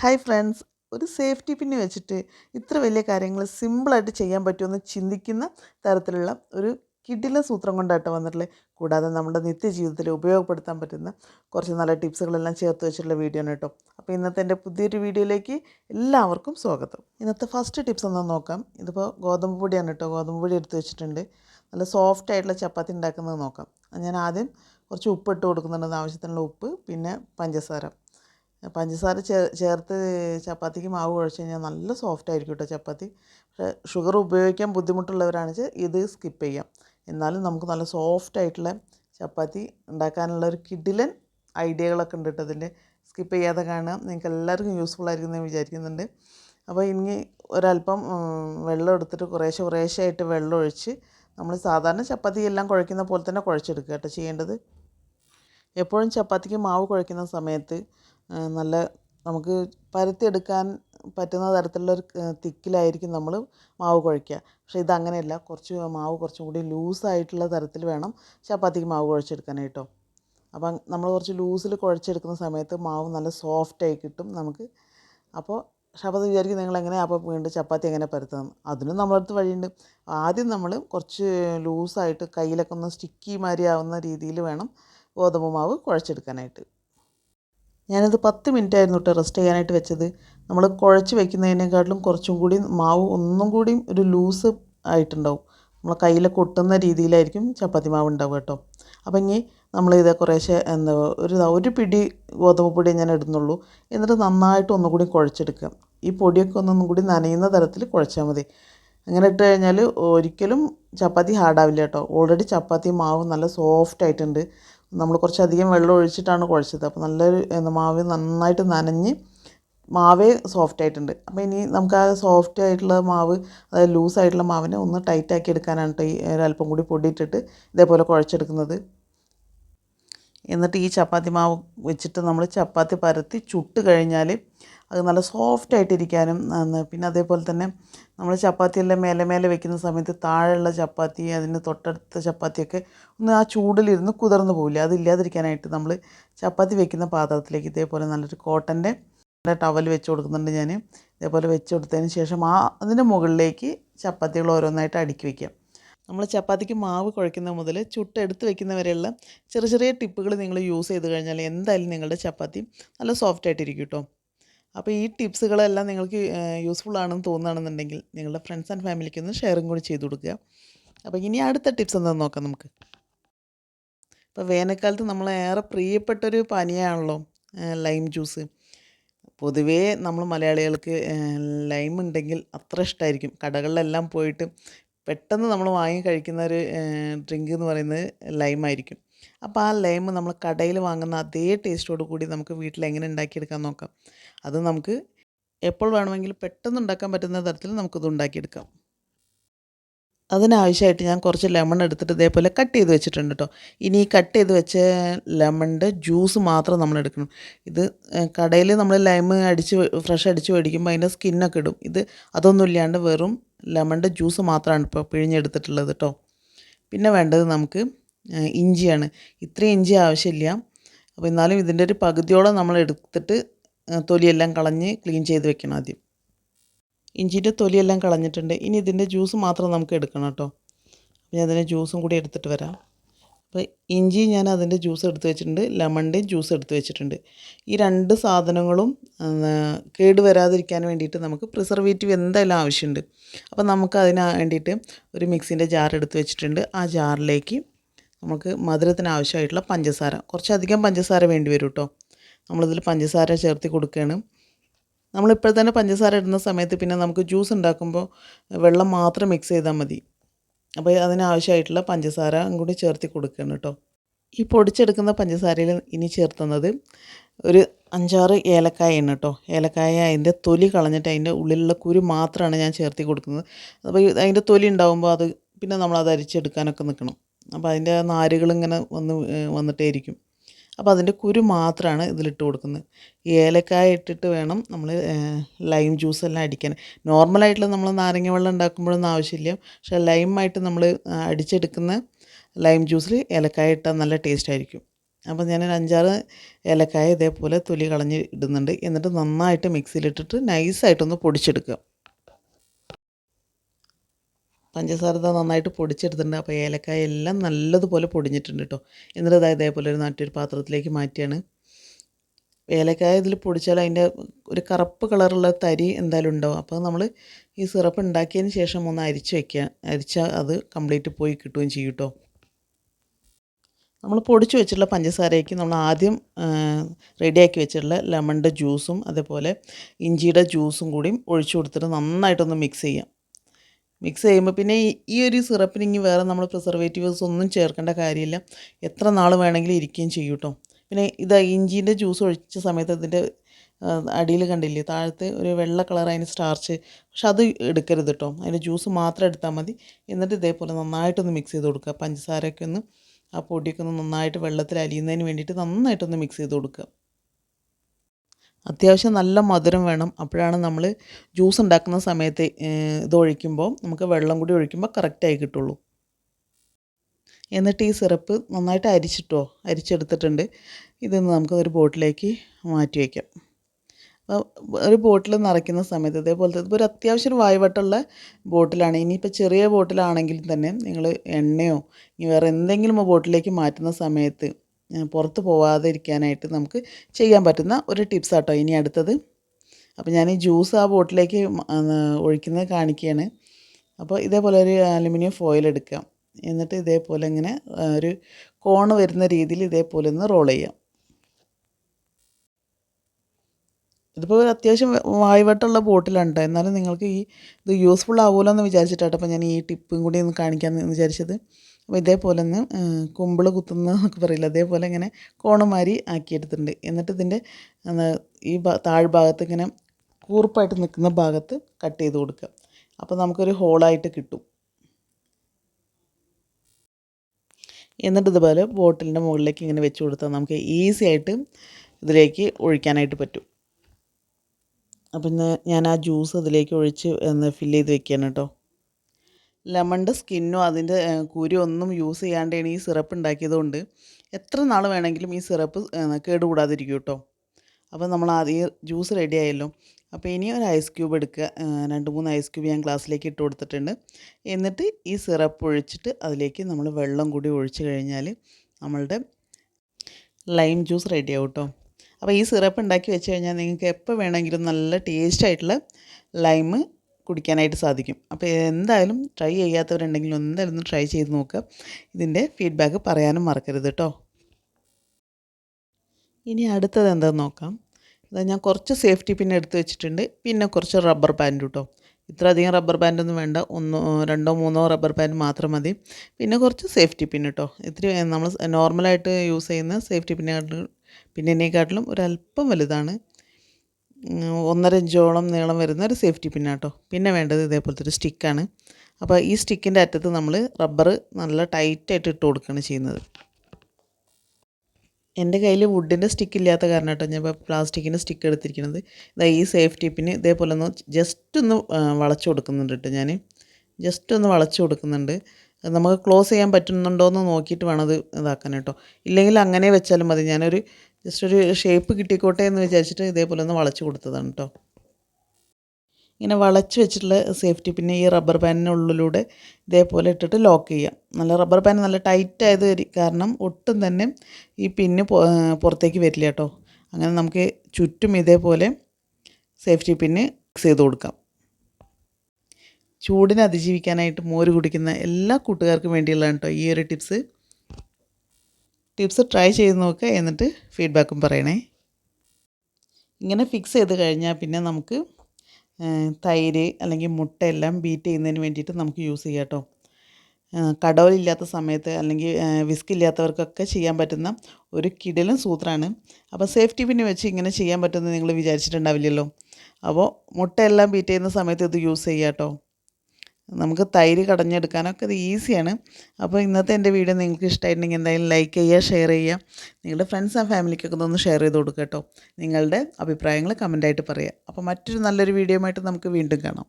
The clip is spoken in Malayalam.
ഹായ് ഫ്രണ്ട്സ് ഒരു സേഫ്റ്റി പിന്ന് വെച്ചിട്ട് ഇത്ര വലിയ കാര്യങ്ങൾ സിമ്പിളായിട്ട് ചെയ്യാൻ പറ്റുമെന്ന് ചിന്തിക്കുന്ന തരത്തിലുള്ള ഒരു കിഡിലെ സൂത്രം കൊണ്ടായിട്ട് വന്നിട്ടുള്ളത് കൂടാതെ നമ്മുടെ നിത്യജീവിതത്തിൽ ഉപയോഗപ്പെടുത്താൻ പറ്റുന്ന കുറച്ച് നല്ല ടിപ്സുകളെല്ലാം ചേർത്ത് വെച്ചിട്ടുള്ള വീഡിയോ ആണ് കേട്ടോ. അപ്പോൾ ഇന്നത്തെ എന്റെ പുതിയൊരു വീഡിയോയിലേക്ക് എല്ലാവർക്കും സ്വാഗതം. ഇന്നത്തെ ഫസ്റ്റ് ടിപ്സ് ഒന്ന് നോക്കാം. ഇതിപ്പോൾ ഗോതമ്പ് പൊടിയാണ് കേട്ടോ. ഗോതമ്പ് പൊടി എടുത്ത് വെച്ചിട്ടുണ്ട്. നല്ല സോഫ്റ്റ് ആയിട്ടുള്ള ചപ്പാത്തി ഉണ്ടാക്കുന്നത് നോക്കാം. ഞാൻ ആദ്യം കുറച്ച് ഉപ്പ് ഇട്ട് കൊടുക്കുന്നുണ്ടെന്ന് ആവശ്യത്തിനുള്ള ഉപ്പ് പിന്നെ പഞ്ചസാര. പഞ്ചസാര ചേ ചേർത്ത് ചപ്പാത്തിക്ക് മാവ് കുഴച്ച് കഴിഞ്ഞാൽ നല്ല സോഫ്റ്റ് ആയിരിക്കും കേട്ടോ ചപ്പാത്തി. പക്ഷേ ഷുഗർ ഉപയോഗിക്കാൻ ബുദ്ധിമുട്ടുള്ളവരാണെങ്കിൽ ഇത് സ്കിപ്പ് ചെയ്യാം. എന്നാലും നമുക്ക് നല്ല സോഫ്റ്റ് ആയിട്ടുള്ള ചപ്പാത്തി ഉണ്ടാക്കാനുള്ള ഒരു കിഡിലൻ ഐഡിയകളൊക്കെ ഉണ്ട് കേട്ടോ അതിന്റെ സ്കിപ്പ് ചെയ്യാതെ കാണുക. നിങ്ങൾക്ക് എല്ലാവർക്കും യൂസ്ഫുൾ ആയിരിക്കും എന്ന് വിചാരിക്കുന്നുണ്ട്. അപ്പോൾ ഇനി ഒരല്പം വെള്ളം എടുത്തിട്ട് കുറേശ്ശെ കുറേശ്ശെ ആയിട്ട് വെള്ളം ഒഴിച്ച് നമ്മൾ സാധാരണ ചപ്പാത്തി എല്ലാം കുഴക്കുന്ന പോലെ തന്നെ കുഴച്ചെടുക്കുക കേട്ടോ ചെയ്യേണ്ടത്. എപ്പോഴും ചപ്പാത്തിക്ക് മാവ് കുഴക്കുന്ന സമയത്ത് നല്ല നമുക്ക് പരത്തിയെടുക്കാൻ പറ്റുന്ന തരത്തിലുള്ള ഒരു തിക്കിലായിരിക്കും നമ്മൾ മാവ് കുഴയ്ക്കുക. പക്ഷേ ഇതങ്ങനെയല്ല. കുറച്ച് മാവ് കുറച്ചും കൂടി ലൂസായിട്ടുള്ള തരത്തിൽ വേണം ചപ്പാത്തിക്ക് മാവ് കുഴച്ചെടുക്കാനായിട്ടോ. അപ്പം നമ്മൾ കുറച്ച് ലൂസിൽ കുഴച്ചെടുക്കുന്ന സമയത്ത് മാവ് നല്ല സോഫ്റ്റായി കിട്ടും നമുക്ക്. അപ്പോൾ അപ്പോൾ വിചാരിക്കും നിങ്ങൾ എങ്ങനെയാ അപ്പോൾ വീണ്ടും ചപ്പാത്തി എങ്ങനെ പരത്തുന്നത് അതിനും നമ്മളടുത്ത് വഴിയുണ്ട്. ആദ്യം നമ്മൾ കുറച്ച് ലൂസായിട്ട് കയ്യിലൊക്കെ ഒന്ന് സ്റ്റിക്കി മാതിരി ആവുന്ന രീതിയിൽ വേണം ഗോതമ്പ് മാവ് കുഴച്ചെടുക്കാനായിട്ട്. ഞാനത് പത്ത് മിനിറ്റ് ആയിരുന്നു കേട്ടോ റെസ്റ്റ് ചെയ്യാനായിട്ട് വെച്ചത്. നമ്മൾ കുഴച്ച് വെക്കുന്നതിനേക്കാട്ടിലും കുറച്ചും കൂടി മാവ് ഒന്നും കൂടി ഒരു ലൂസ് ആയിട്ടുണ്ടാവും. നമ്മൾ കയ്യിലൊക്കെ കൊട്ടുന്ന രീതിയിലായിരിക്കും ചപ്പാത്തി മാവ് ഉണ്ടാവുക കേട്ടോ അപ്പം ഇനി നമ്മൾ ഇത് കുറേശ്ശെ എന്താ ഒരു ഒരു പിടി ഗോതമ്പ് പൊടി ഞാൻ ഇടുന്നുള്ളൂ. എന്നിട്ട് നന്നായിട്ട് ഒന്നും കൂടി കുഴച്ചെടുക്കുക. ഈ പൊടിയൊക്കെ ഒന്നും കൂടി നനയുന്ന തരത്തിൽ കുഴച്ചാൽ മതി. അങ്ങനെ ഇട്ട് കഴിഞ്ഞാൽ ഒരിക്കലും ചപ്പാത്തി ഹാർഡാവില്ല കേട്ടോ ഓൾറെഡി ചപ്പാത്തി മാവ് നല്ല സോഫ്റ്റ് ആയിട്ടുണ്ട്. നമ്മൾ കുറച്ചധികം വെള്ളം ഒഴിച്ചിട്ടാണ് കുഴച്ചത്. അപ്പോൾ നല്ലൊരു മാവ് നന്നായിട്ട് നനഞ്ഞ് മാവേ സോഫ്റ്റ് ആയിട്ടുണ്ട്. അപ്പോൾ ഇനി നമുക്ക് ആ സോഫ്റ്റ് ആയിട്ടുള്ള മാവ് അതായത് ലൂസ് ആയിട്ടുള്ള മാവിനെ ഒന്ന് ടൈറ്റ് ആക്കി എടുക്കാനാണ് കേട്ടോ ഈ ഒരല്പം കൂടി പൊടിയിട്ടിട്ട് ഇതേപോലെ കുഴച്ചെടുക്കുന്നത്. എന്നിട്ട് ഈ ചപ്പാത്തി മാവ് വെച്ചിട്ട് നമ്മൾ ചപ്പാത്തി പരത്തി ചുട്ട് കഴിഞ്ഞാൽ അത് നല്ല സോഫ്റ്റ് ആയിട്ടിരിക്കാനും പിന്നെ അതേപോലെ തന്നെ നമ്മൾ ചപ്പാത്തിയെല്ലാം മേലെ മേലെ വെക്കുന്ന സമയത്ത് താഴെയുള്ള ചപ്പാത്തി അതിന് തൊട്ടടുത്ത ചപ്പാത്തിയൊക്കെ ഒന്ന് ആ ചൂടിലിരുന്ന് കുതിർന്നു പോവില്ല? അതില്ലാതിരിക്കാനായിട്ട് നമ്മൾ ചപ്പാത്തി വെക്കുന്ന പാത്രത്തിലേക്ക് ഇതേപോലെ നല്ലൊരു കോട്ടന്റെ ടവൽ വെച്ച് കൊടുക്കുന്നുണ്ട് ഞാൻ ഇതേപോലെ വെച്ച് കൊടുത്തതിന് ശേഷം ആ അതിന്റെ മുകളിലേക്ക് ചപ്പാത്തികൾ ഓരോന്നായിട്ട് അടുക്കി വയ്ക്കാം നമ്മൾ ചപ്പാത്തിക്ക് മാവ് കുഴയ്ക്കുന്ന മുതൽ ചുട്ടെടുത്ത് വെക്കുന്ന വരെയുള്ള ചെറിയ ചെറിയ ടിപ്പുകൾ നിങ്ങൾ യൂസ് ചെയ്ത് കഴിഞ്ഞാൽ എന്തായാലും നിങ്ങളുടെ ചപ്പാത്തി നല്ല സോഫ്റ്റ് ആയിട്ടിരിക്കും കേട്ടോ അപ്പോൾ ഈ ടിപ്സുകളെല്ലാം നിങ്ങൾക്ക് യൂസ്ഫുൾ ആണെന്ന് തോന്നുകയാണെന്നുണ്ടെങ്കിൽ നിങ്ങളുടെ ഫ്രണ്ട്സ് ആൻഡ് ഫാമിലിക്ക് ഒന്ന് ഷെയറും കൂടി ചെയ്ത് കൊടുക്കുക. അപ്പോൾ ഇനി അടുത്ത ടിപ്സ് എന്താണെന്ന് നോക്കാം നമുക്ക്. ഇപ്പോൾ വേനൽക്കാലത്ത് നമ്മൾ ഏറെ പ്രിയപ്പെട്ടൊരു പാനീയമാണല്ലോ ലൈം ജ്യൂസ് പൊതുവേ നമ്മൾ മലയാളികൾക്ക് ലൈം ഉണ്ടെങ്കിൽ അത്ര ഇഷ്ടമായിരിക്കും കടകളിലെല്ലാം പോയിട്ട് പെട്ടെന്ന് നമ്മൾ വാങ്ങി കഴിക്കുന്ന ഒരു ഡ്രിങ്ക് എന്ന് പറയുന്നത് ലൈമായിരിക്കും അപ്പോൾ ആ ലൈം നമ്മൾ കടയിൽ വാങ്ങുന്ന അതേ ടേസ്റ്റോട് കൂടി നമുക്ക് വീട്ടിൽ എങ്ങനെ ഉണ്ടാക്കിയെടുക്കാൻ നോക്കാം. അത് നമുക്ക് എപ്പോൾ വേണമെങ്കിലും പെട്ടെന്ന് ഉണ്ടാക്കാൻ പറ്റുന്ന തരത്തിൽ നമുക്കിത് ഉണ്ടാക്കിയെടുക്കാം. അതിനാവശ്യമായിട്ട് ഞാൻ കുറച്ച് ലെമൺ എടുത്തിട്ട് ഇതേപോലെ കട്ട് ചെയ്ത് വെച്ചിട്ടുണ്ട് കേട്ടോ ഇനി ഈ കട്ട് ചെയ്ത് വെച്ച ലെമണിന്റെ ജ്യൂസ് മാത്രം നമ്മൾ എടുക്കണം. ഇത് കടയിൽ നമ്മൾ ലൈം അടിച്ച് ഫ്രഷ് അടിച്ച് മേടിക്കുമ്പോൾ അതിന്റെ സ്കിന്നൊക്കെ ഇടും. ഇത് അതൊന്നും ഇല്ലാണ്ട് വെറും ലെമണിന്റെ ജ്യൂസ് മാത്രമാണ് ഇപ്പോൾ പിഴിഞ്ഞെടുത്തിട്ടുള്ളത് കേട്ടോ പിന്നെ വേണ്ടത് നമുക്ക് ഇഞ്ചിയാണ്. ഇത്രയും ഇഞ്ചി ആവശ്യമില്ല. അപ്പോൾ എന്നാലും ഇതിന്റെ ഒരു പകുതിയോളം നമ്മൾ എടുത്തിട്ട് തൊലിയെല്ലാം കളഞ്ഞ് ക്ലീൻ ചെയ്ത് വെക്കണം ആദ്യം. ഇഞ്ചിന്റെ തൊലിയെല്ലാം കളഞ്ഞിട്ടുണ്ട്. ഇനി ഇതിന്റെ ജ്യൂസ് മാത്രം നമുക്ക് എടുക്കണം കേട്ടോ. അപ്പോൾ ഞാൻ അതിന്റെ ജ്യൂസും കൂടി എടുത്തിട്ട് വരാം. അപ്പോൾ ഇഞ്ചി ഞാൻ അതിന്റെ ജ്യൂസ് എടുത്ത് വെച്ചിട്ടുണ്ട്. ലെമണിന്റെയും ജ്യൂസ് എടുത്ത് വെച്ചിട്ടുണ്ട്. ഈ രണ്ട് സാധനങ്ങളും കേട് വരാതിരിക്കാൻ വേണ്ടിയിട്ട് നമുക്ക് പ്രിസർവേറ്റീവ് എന്തെല്ലാം ആവശ്യമുണ്ട്. അപ്പോൾ നമുക്ക് അതിന് വേണ്ടിയിട്ട് ഒരു മിക്സിന്റെ ജാർ എടുത്ത് വെച്ചിട്ടുണ്ട്. ആ ജാറിലേക്ക് നമുക്ക് മധുരത്തിന് ആവശ്യമായിട്ടുള്ള പഞ്ചസാര കുറച്ചധികം പഞ്ചസാര വേണ്ടി വരും കേട്ടോ. നമ്മളിതിൽ പഞ്ചസാര ചേർത്ത് കൊടുക്കുകയാണ്. നമ്മളിപ്പോൾ തന്നെ പഞ്ചസാര ഇടുന്ന സമയത്ത് പിന്നെ നമുക്ക് ജ്യൂസ് ഉണ്ടാക്കുമ്പോൾ വെള്ളം മാത്രം മിക്സ് ചെയ്താൽ മതി. അപ്പോൾ അതിനാവശ്യമായിട്ടുള്ള പഞ്ചസാര കൂടി ചേർത്ത് കൊടുക്കണം കേട്ടോ. ഈ പൊടിച്ചെടുക്കുന്ന പഞ്ചസാരയിൽ ഇനി ചേർത്തുന്നത് ഒരു അഞ്ചാറ് ഏലക്കായയാണ് കേട്ടോ. ഏലക്കായ അതിന്റെ തൊലി കളഞ്ഞിട്ട് അതിന്റെ ഉള്ളിലുള്ള കുരു മാത്രമാണ് ഞാൻ ചേർത്തി കൊടുക്കുന്നത്. അപ്പോൾ അതിന്റെ തൊലി ഉണ്ടാകുമ്പോൾ അത് പിന്നെ നമ്മൾ അത് അരിച്ചെടുക്കാനൊക്കെ നിൽക്കണം. അപ്പോൾ അതിന്റെ നാരുകൾ ഇങ്ങനെ വന്ന് വന്നിട്ടേ ഇരിക്കും അപ്പോൾ അതിന്റെ കുരു മാത്രമാണ് ഇതിലിട്ട് കൊടുക്കുന്നത്. ഏലക്കായ ഇട്ടിട്ട് വേണം നമ്മൾ ലൈം ജ്യൂസ് എല്ലാം അടിക്കാൻ. നോർമലായിട്ടുള്ള നമ്മൾ നാരങ്ങ വെള്ളം ഉണ്ടാക്കുമ്പോഴൊന്നും ആവശ്യമില്ല. പക്ഷേ ലൈമായിട്ട് നമ്മൾ അടിച്ചെടുക്കുന്ന ലൈം ജ്യൂസിൽ ഏലക്കായ ഇട്ടാൽ നല്ല ടേസ്റ്റ് ആയിരിക്കും. അപ്പോൾ ഞാനൊരു അഞ്ചാറ് ഏലക്കായ ഇതേപോലെ തൊലി കളഞ്ഞ് ഇടുന്നുണ്ട്. എന്നിട്ട് നന്നായിട്ട് മിക്സിയിലിട്ടിട്ട് നൈസായിട്ടൊന്ന് പൊടിച്ചെടുക്കുക. പഞ്ചസാര ഇതാ നന്നായിട്ട് പൊടിച്ചെടുത്തിട്ടുണ്ട്. അപ്പോൾ ഏലക്കായ എല്ലാം നല്ലതുപോലെ പൊടിഞ്ഞിട്ടുണ്ട് കേട്ടോ. എന്നിട്ട് ഇതാ ഇതേപോലെ ഒരു മറ്റൊരു പാത്രത്തിലേക്ക് മാറ്റിയാണ്. ഏലക്കായ ഇതിൽ പൊടിച്ചാൽ അതിന്റെ ഒരു കറുപ്പ് കളറുള്ള തരി എന്തായാലും ഉണ്ടാവും. അപ്പോൾ നമ്മൾ ഈ സിറപ്പ് ഉണ്ടാക്കിയതിന് ശേഷം ഒന്ന് അരിച്ച് വയ്ക്കുക. അരിച്ചാൽ അത് കംപ്ലീറ്റ് പോയി കിട്ടുകയും ചെയ്യും കേട്ടോ. നമ്മൾ പൊടിച്ച് വെച്ചിട്ടുള്ള പഞ്ചസാരയ്ക്ക് നമ്മൾ ആദ്യം റെഡിയാക്കി വെച്ചിട്ടുള്ള ലെമണിന്റെ ജ്യൂസും അതേപോലെ ഇഞ്ചിയുടെ ജ്യൂസും കൂടിയും ഒഴിച്ചു കൊടുത്തിട്ട് നന്നായിട്ടൊന്ന് മിക്സ് ചെയ്യാം. മിക്സ് ചെയ്യുമ്പോൾ പിന്നെ ഈ ഒരു സിറപ്പിന് ഇനി വേറെ നമ്മൾ പ്രിസർവേറ്റീവ്സ് ഒന്നും ചേർക്കേണ്ട കാര്യമില്ല. എത്ര നാൾ വേണമെങ്കിലും ഇരിക്കുകയും ചെയ്യും കേട്ടോ പിന്നെ ഇത് ഇഞ്ചീന്റെ ജ്യൂസ് ഒഴിച്ച സമയത്ത് അതിന്റെ അടിയിൽ കണ്ടില്ലേ താഴത്തെ ഒരു വെള്ള കളർ അതിന് സ്റ്റാർച്ച്. പക്ഷെ അത് എടുക്കരുത് കേട്ടോ അതിന്റെ ജ്യൂസ് മാത്രം എടുത്താൽ മതി. എന്നിട്ട് ഇതേപോലെ നന്നായിട്ടൊന്ന് മിക്സ് ചെയ്ത് കൊടുക്കുക. പഞ്ചസാരയൊക്കെ ഒന്ന് ആ പൊടിയൊക്കെ ഒന്ന് നന്നായിട്ട് വെള്ളത്തിൽ അലിയുന്നതിന് വേണ്ടിയിട്ട് നന്നായിട്ടൊന്ന് മിക്സ് ചെയ്ത് കൊടുക്കുക. അത്യാവശ്യം നല്ല മധുരം വേണം. അപ്പോഴാണ് നമ്മൾ ജ്യൂസ് ഉണ്ടാക്കുന്ന സമയത്ത് ഇത് ഒഴിക്കുമ്പോൾ നമുക്ക് വെള്ളം കൂടി ഒഴിക്കുമ്പോൾ കറക്റ്റായി കിട്ടുള്ളൂ. എന്നിട്ട് ഈ സിറപ്പ് നന്നായിട്ട് അരിച്ചിട്ടോ അരിച്ചെടുത്തിട്ടുണ്ട്. ഇതൊന്ന് നമുക്ക് ഒരു ബോട്ടിലേക്ക് മാറ്റി വയ്ക്കാം അപ്പോൾ ഒരു ബോട്ടിൽ നിറയ്ക്കുന്ന സമയത്ത് ഇതേപോലത്തെ ഇപ്പോൾ ഒരു അത്യാവശ്യം വായുവട്ടമുള്ള ബോട്ടിലാണ്. ഇനിയിപ്പോൾ ചെറിയ ബോട്ടിലാണെങ്കിൽ തന്നെ നിങ്ങൾ എണ്ണയോ ഇനി വേറെ എന്തെങ്കിലും ബോട്ടിലേക്ക് മാറ്റുന്ന സമയത്ത് പുറത്ത് പോവാതെ ഇരിക്കാനായിട്ട് നമുക്ക് ചെയ്യാൻ പറ്റുന്ന ഒരു ടിപ്സ് ആട്ടോ ഇനി അടുത്തത്. അപ്പോൾ ഞാൻ ഈ ജ്യൂസ് ആ ബോട്ടിലേക്ക് ഒഴിക്കുന്നത് കാണിക്കുകയാണ് അപ്പോൾ ഇതേപോലെ ഒരു അലുമിനിയം ഫോയിൽ എടുക്കാം. എന്നിട്ട് ഇതേപോലെ ഇങ്ങനെ ഒരു കോണ് വരുന്ന രീതിയിൽ ഇതേപോലെ ഒന്ന് റോൾ ചെയ്യാം. ഇതിപ്പോൾ അത്യാവശ്യം വായുവട്ടമുള്ള ബോട്ടിലാണ് കേട്ടോ എന്നാലും നിങ്ങൾക്ക് ഈ ഇത് യൂസ്ഫുൾ ആവുമല്ലോ എന്ന് വിചാരിച്ചിട്ടാട്ടോ അപ്പോൾ ഞാൻ ഈ ടിപ്പും കൂടി ഒന്ന് കാണിക്കാമെന്ന് വിചാരിച്ചത്. അപ്പോൾ ഇതേപോലെ ഒന്ന് കുമ്പിൾ കുത്തുന്ന പറയില്ല? അതേപോലെ ഇങ്ങനെ കോണുമാരി ആക്കിയെടുത്തിട്ടുണ്ട്. എന്നിട്ട് ഇതിന്റെ ഈ താഴ്ഭാഗത്ത് ഇങ്ങനെ കൂർപ്പായിട്ട് നിൽക്കുന്ന ഭാഗത്ത് കട്ട് ചെയ്ത് കൊടുക്കുക അപ്പോൾ നമുക്കൊരു ഹോളായിട്ട് കിട്ടും. എന്നിട്ട് ഇതുപോലെ ബോട്ടിലിന്റെ മുകളിലേക്ക് ഇങ്ങനെ വെച്ച് കൊടുത്താൽ നമുക്ക് ഈസി ആയിട്ട് ഇതിലേക്ക് ഒഴിക്കാനായിട്ട് പറ്റും. അപ്പം ഇന്ന് ഞാൻ ആ ജ്യൂസ് അതിലേക്ക് ഒഴിച്ച് ഒന്ന് ഫില്ല് ചെയ്ത് വെക്കുകയാണ് കേട്ടോ ലെമണിന്റെ സ്കിന്നോ അതിന്റെ കുരു ഒന്നും യൂസ് ചെയ്യാണ്ടാണ് ഈ സിറപ്പ് ഉണ്ടാക്കിയതുകൊണ്ട് എത്ര നാൾ വേണമെങ്കിലും ഈ സിറപ്പ് കേടുകൂടാതിരിക്കും കേട്ടോ അപ്പോൾ നമ്മൾ ആദ്യം ജ്യൂസ് റെഡി ആയല്ലോ. അപ്പോൾ ഇനി ഒരു ഐസ് ക്യൂബ് എടുക്കുക. രണ്ട് മൂന്ന് ഐസ് ക്യൂബ് ഞാൻ ഗ്ലാസ്സിലേക്ക് ഇട്ട് കൊടുത്തിട്ടുണ്ട്. എന്നിട്ട് ഈ സിറപ്പ് ഒഴിച്ചിട്ട് അതിലേക്ക് നമ്മൾ വെള്ളം കൂടി ഒഴിച്ച് കഴിഞ്ഞാൽ നമ്മളുടെ ലൈം ജ്യൂസ് റെഡിയാവും കേട്ടോ അപ്പോൾ ഈ സിറപ്പ് ഉണ്ടാക്കി വെച്ച് കഴിഞ്ഞാൽ നിങ്ങൾക്ക് എപ്പോൾ വേണമെങ്കിലും നല്ല ടേസ്റ്റ് ആയിട്ടുള്ള ലൈം കുടിക്കാനായിട്ട് സാധിക്കും. അപ്പോൾ എന്തായാലും ട്രൈ ചെയ്യാത്തവരുണ്ടെങ്കിലും എന്തായാലും ഒന്ന് ട്രൈ ചെയ്ത് നോക്കുക. ഇതിന്റെ ഫീഡ്ബാക്ക് പറയാനും മറക്കരുത് കേട്ടോ. ഇനി അടുത്തത് എന്താണെന്ന് നോക്കാം. ഇതാ ഞാൻ കുറച്ച് സേഫ്റ്റി പിൻ എടുത്ത് വെച്ചിട്ടുണ്ട്. പിന്നെ കുറച്ച് റബ്ബർ ബാൻഡ് കേട്ടോ ഇത്ര അധികം റബ്ബർ ബാൻഡൊന്നും വേണ്ട. ഒന്നോ രണ്ടോ മൂന്നോ റബ്ബർ ബാൻഡ് മാത്രം മതി. പിന്നെ കുറച്ച് സേഫ്റ്റി പിൻ കേട്ടോ ഇത്തിരി നമ്മൾ നോർമലായിട്ട് യൂസ് ചെയ്യുന്ന സേഫ്റ്റി പിന്നെക്കാട്ടിലും എന്നെക്കാട്ടിലും ഒരല്പം വലുതാണ്. ഒന്നര ഇഞ്ചോളം നീളം വരുന്ന ഒരു സേഫ്റ്റി പിന്നാട്ടോ പിന്നെ വേണ്ടത് ഇതേപോലത്തെ ഒരു സ്റ്റിക്കാണ് അപ്പോൾ ഈ സ്റ്റിക്കിന്റെ അറ്റത്ത് നമ്മൾ റബ്ബർ നല്ല ടൈറ്റായിട്ട് ഇട്ട് കൊടുക്കുകയാണ് ചെയ്യുന്നത്. എന്റെ കയ്യിൽ വുഡിന്റെ സ്റ്റിക്ക് ഇല്ലാത്ത കാരണം കേട്ടോ ഞാൻ ഇപ്പോൾ പ്ലാസ്റ്റിക്കിന്റെ സ്റ്റിക്ക് എടുത്തിരിക്കുന്നത്. ഇതാ ഈ സേഫ്റ്റി പിന്ന് ഇതേപോലെ ഒന്ന് ജസ്റ്റ് ഒന്ന് വളച്ചു കൊടുക്കുന്നുണ്ട് കേട്ടോ ഞാൻ ജസ്റ്റ് ഒന്ന് വളച്ചു കൊടുക്കുന്നുണ്ട്. നമുക്ക് ക്ലോസ് ചെയ്യാൻ പറ്റുന്നുണ്ടോ എന്ന് നോക്കിയിട്ട് വേണം അത് ഇതാക്കാൻ കേട്ടോ. ഇല്ലെങ്കിൽ അങ്ങനെ വെച്ചാലും മതി. ഞാനൊരു ജസ്റ്റ് ഒരു ഷേപ്പ് കിട്ടിക്കോട്ടെ എന്ന് വിചാരിച്ചിട്ട് ഇതേപോലെ ഒന്ന് വളച്ച് കൊടുത്തതാണ് കേട്ടോ. ഇങ്ങനെ വളച്ച് വെച്ചിട്ടുള്ള സേഫ്റ്റി പിന്നെ ഈ റബ്ബർ ബാൻഡിനുള്ളിലൂടെ ഇതേപോലെ ഇട്ടിട്ട് ലോക്ക് ചെയ്യാം. നല്ല റബ്ബർ ബാൻഡ് നല്ല ടൈറ്റ് ആയത് കാരണം ഒട്ടും തന്നെ ഈ പിന്ന് പുറത്തേക്ക് വരില്ല കേട്ടോ. അങ്ങനെ നമുക്ക് ചുറ്റും ഇതേപോലെ സേഫ്റ്റി പിന്ന് ഫിക്സ് ചെയ്ത് കൊടുക്കാം. ചൂടിനെ അതിജീവിക്കാനായിട്ട് മോര് കുടിക്കുന്ന എല്ലാ കൂട്ടുകാർക്കും വേണ്ടിയുള്ളതാണ് കേട്ടോ ഈ ഒരു ടിപ്സ്. ടിപ്സ് ട്രൈ ചെയ്ത് നോക്കുക എന്നിട്ട് ഫീഡ്ബാക്കും പറയണേ. ഇങ്ങനെ ഫിക്സ് ചെയ്ത് കഴിഞ്ഞാൽ പിന്നെ നമുക്ക് തൈര് അല്ലെങ്കിൽ മുട്ട എല്ലാം ബീറ്റ് ചെയ്യുന്നതിന് വേണ്ടിയിട്ട് നമുക്ക് യൂസ് ചെയ്യാം കേട്ടോ കടവലില്ലാത്ത സമയത്ത് അല്ലെങ്കിൽ വിസ്ക് ഇല്ലാത്തവർക്കൊക്കെ ചെയ്യാൻ പറ്റുന്ന ഒരു കിടലും സൂത്രമാണ് അപ്പോൾ സേഫ്റ്റി പിന്നെ വെച്ച് ഇങ്ങനെ ചെയ്യാൻ പറ്റുമെന്ന് നിങ്ങൾ വിചാരിച്ചിട്ടുണ്ടാവില്ലല്ലോ. അപ്പോൾ മുട്ടയെല്ലാം ബീറ്റ് ചെയ്യുന്ന സമയത്ത് ഇത് യൂസ് ചെയ്യാം കേട്ടോ നമുക്ക് തൈര് കടഞ്ഞെടുക്കാനൊക്കെ ഇത് ഈസിയാണ്. അപ്പോൾ ഇന്നത്തെ എന്റെ വീഡിയോ നിങ്ങൾക്ക് ഇഷ്ടമായിട്ടുണ്ടെങ്കിൽ എന്തായാലും ലൈക്ക് ചെയ്യുക ഷെയർ ചെയ്യുക. നിങ്ങളുടെ ഫ്രണ്ട്സ് ആൻഡ് ഫാമിലിക്കൊക്കെ ഒന്ന് ഷെയർ ചെയ്ത് കൊടുക്കുക നിങ്ങളുടെ അഭിപ്രായങ്ങൾ കമന്റായിട്ട് പറയുക. അപ്പോൾ മറ്റൊരു നല്ലൊരു വീഡിയോ ആയിട്ട് നമുക്ക് വീണ്ടും കാണാം.